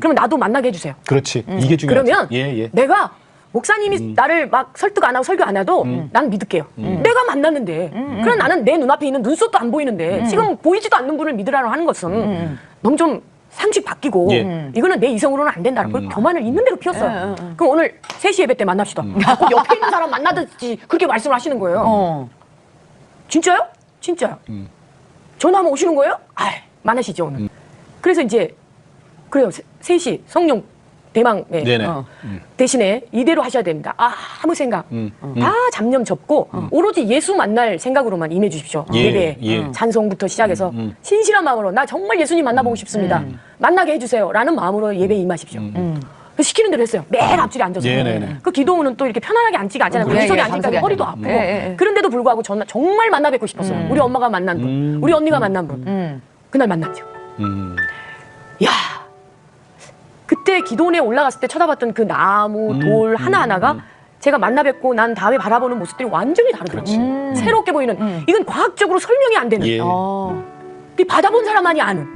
그러면 나도 만나게 해주세요. 그렇지. 이게 중요하지. 그러면 예, 예. 내가 목사님이 나를 막 설득 안 하고 설교 안 해도 난 믿을게요. 내가 만났는데. 그럼 나는 내 눈앞에 있는 눈썹도 안 보이는데 지금 보이지도 않는 분을 믿으라고 하는 것은 너무 좀 상식 바뀌고 예. 이거는 내 이성으로는 안 된다고 교만을 있는 대로 피웠어요. 그럼 오늘 3시 예배 때 만납시다. 꼭 옆에 있는 사람 만나듯이 그렇게 말씀을 하시는 거예요. 어. 진짜요? 진짜요. 전화하면 오시는 거예요? 아, 만나시죠 오늘. 그래서 이제 그래요. 세- 셋이 성령 대망 네. 어. 대신에 이대로 하셔야 됩니다. 아, 아무 생각 음, 다 잡념 접고 오로지 예수 만날 생각으로만 임해 주십시오. 예, 예배 예. 찬송부터 시작해서 음. 신실한 마음으로 나 정말 예수님 만나보고 싶습니다. 만나게 해주세요라는 마음으로 예배 임하십시오. 그래서 시키는 대로 했어요. 매일 앞줄에 앉아서. 예, 네, 네. 그 기도문은 또 이렇게 편안하게 앉지가 않잖아요. 음, 그 예, 속에 예, 앉으니까 허리도. 아프고. 예. 그런데도 불구하고 전 정말 만나 뵙고 싶었어요. 우리 엄마가 만난 분, 음. 우리 언니가 만난 분. 음. 그날 만났죠. 음. 야 그때 기도원에 올라갔을 때 쳐다봤던 그 나무 돌 하나 하나가 제가 만나 뵙고 난 다음에 바라보는 모습들이 완전히 다르더라고요. 새롭게 보이는. 이건 과학적으로 설명이 안 되는. 예. 어. 이 받아본 사람만이 아는